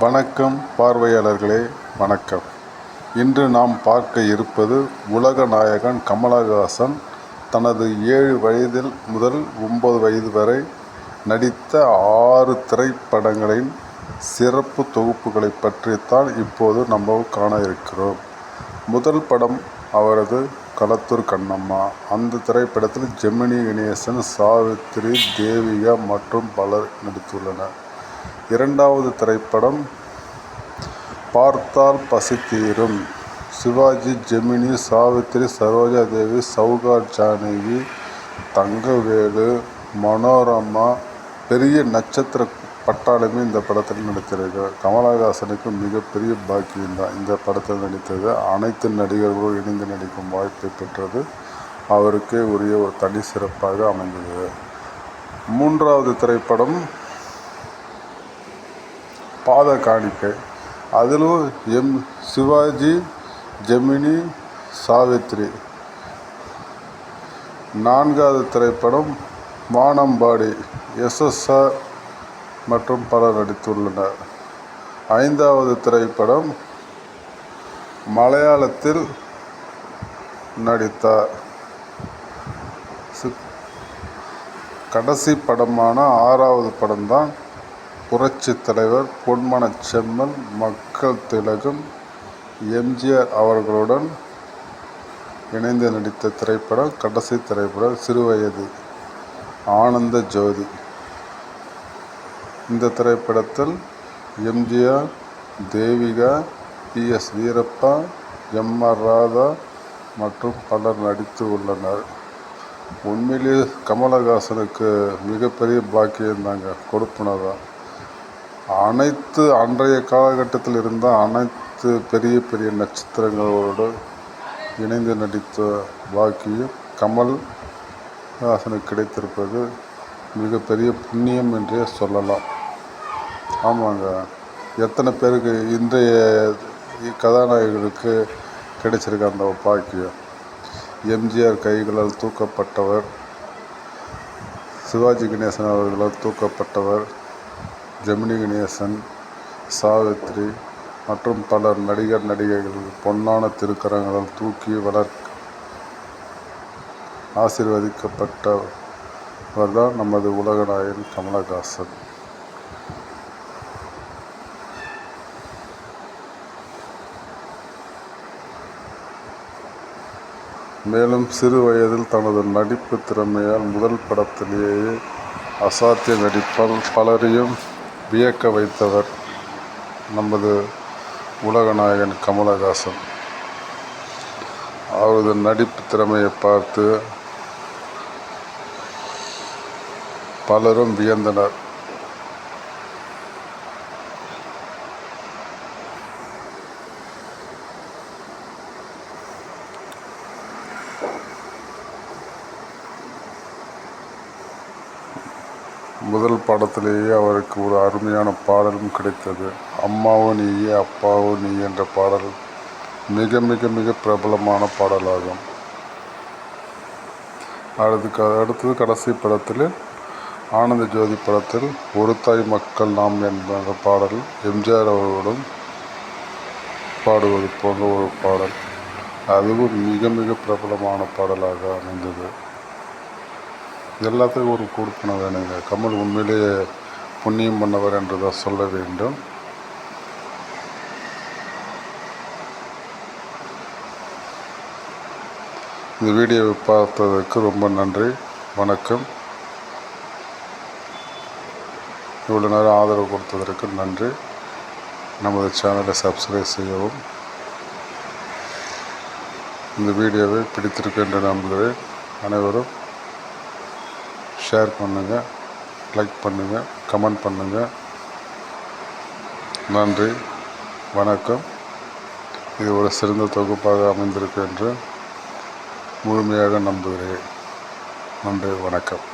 வணக்கம் பார்வையாளர்களே வணக்கம். இன்று நாம் பார்க்க இருப்பது உலக நாயகன் கமலஹாசன் தனது ஏழு வயதில் முதல் ஒன்பது வயது வரை நடித்த ஆறு திரைப்படங்களின் சிறப்பு தொகுப்புகளை பற்றித்தான் இப்போது நம்ம காண இருக்கிறோம். முதல் படம் அவரது களத்தூர் கண்ணம்மா. அந்த திரைப்படத்தில் ஜெமினி கணேசன் சாவித்திரி தேவிகா மற்றும் பலர் நடித்துள்ளனர். இரண்டாவது திரைப்படம் பார்த்தால் பசி தீரும் சிவாஜி ஜெமினி சாவித்திரி சரோஜா தேவி சௌகார் ஜானகி தங்கவேலு மனோரமா பெரிய நட்சத்திர பட்டாளமே இந்த படத்தில் நடித்திருக்கிறார். கமலஹாசனுக்கு மிகப்பெரிய பாக்கியம்தான் இந்த படத்தில் நடித்தது அனைத்து நடிகர்களும் இணைந்து நடிக்கும் வாய்ப்பை பெற்றது. அவருக்கே உரிய ஒரு தனி சிறப்பாக அமைந்தது. மூன்றாவது திரைப்படம் பாத காணிக்கை அதிலும் எம் சிவாஜி ஜெமினி சாவித்ரி. நான்காவது திரைப்படம் வானம்பாடி எஸ்எஸ்ஆர் மற்றும் பலர் நடித்துள்ளனர். ஐந்தாவது திரைப்படம் மலையாளத்தில் நடித்தார். சி- கடைசி படமான ஆறாவது படம்தான் புரட்சி தலைவர் பொன்மனச் செம்மல் மக்கள் திலகம் எம்ஜிஆர் அவர்களுடன் இணைந்து நடித்த திரைப்படம் கடைசி திரைப்படம் சிறுவயது ஆனந்த ஜோதி. இந்த திரைப்படத்தில் MGR Devika P S Veerappa M R Radha மற்றும் பலர் நடித்து உள்ளனர். உண்மையிலேயே கமலஹாசனுக்கு மிகப்பெரிய பாக்கியம் தாங்க கொடுப்பனதான் அனைத்து அன்றைய காலகட்டத்தில் இருந்த அனைத்து பெரிய பெரிய நட்சத்திரங்களோடு இணைந்து நடித்த பாக்கியம் கமல் ஹாசனுக்கு கிடைத்திருப்பது மிகப்பெரிய புண்ணியம் என்றே சொல்லலாம். ஆமாங்க. எத்தனை பேருக்கு இன்றைய கதாநாயகர்களுக்கு கிடைச்சிருக்க அந்த பாக்கியம். எம்ஜிஆர் கைகளால் தூக்கப்பட்டவர் சிவாஜி கணேசன் அவர்களால் தூக்கப்பட்டவர் ஜெமினி கணேசன் சாவித்ரி மற்றும் பலர் நடிகர் நடிகைகள் பொன்னான திருக்கரங்களால் தூக்கி வளர் ஆசீர்வதிக்கப்பட்டவர் தான் நமது உலகநாயகன் கமலஹாசன். மேலும் சிறு வயதில் தனது நடிப்பு திறமையால் முதல் படத்திலேயே அசாத்திய நடிப்பால் பலரையும் வியக்க வைத்தவர் நமது உலகநாயகன் கமலஹாசன். அவரது நடிப்பு திறமையை பார்த்து பலரும் வியந்தனர். முதல் படத்திலேயே அவருக்கு ஒரு அருமையான பாடலும் கிடைத்தது. அம்மாவோ நீயே அப்பாவோ நீ என்ற பாடல் மிக மிக மிக பிரபலமான பாடலாகும். அதுக்கு அடுத்தது கடைசி படத்தில் ஆனந்த ஜோதி படத்தில் ஒரு தாய் மக்கள் நாம் என்ற பாடல் எம்ஜிஆர் அவர்களுடன் பாடுவது போன்ற ஒரு பாடல். அதுவும் மிக மிக பிரபலமான பாடலாக அமைந்தது. எல்லாத்துக்கும் ஒரு கொடுப்பனை வேணுங்க. கமல் உண்மையிலேயே புண்ணியம் பண்ணவர் என்று தான் சொல்ல வேண்டும். இந்த வீடியோவை பார்த்ததற்கு ரொம்ப நன்றி. வணக்கம். இவ்வளோ நேரம் ஆதரவு கொடுத்ததற்கு நன்றி. நமது சேனலை சப்ஸ்கிரைப் செய்யவும். இந்த வீடியோவை பிடித்திருக்கு என்று நம்புகிறேன் அனைவரும் ஷேர் பண்ணுங்கள் லைக் பண்ணுங்கள் கமெண்ட் பண்ணுங்கள் நன்றி வணக்கம். இது ஒரு சிறந்த தொகுப்பாக அமைந்திருக்கு என்று முழுமையாக நம்புகிறேன். நன்றி வணக்கம்.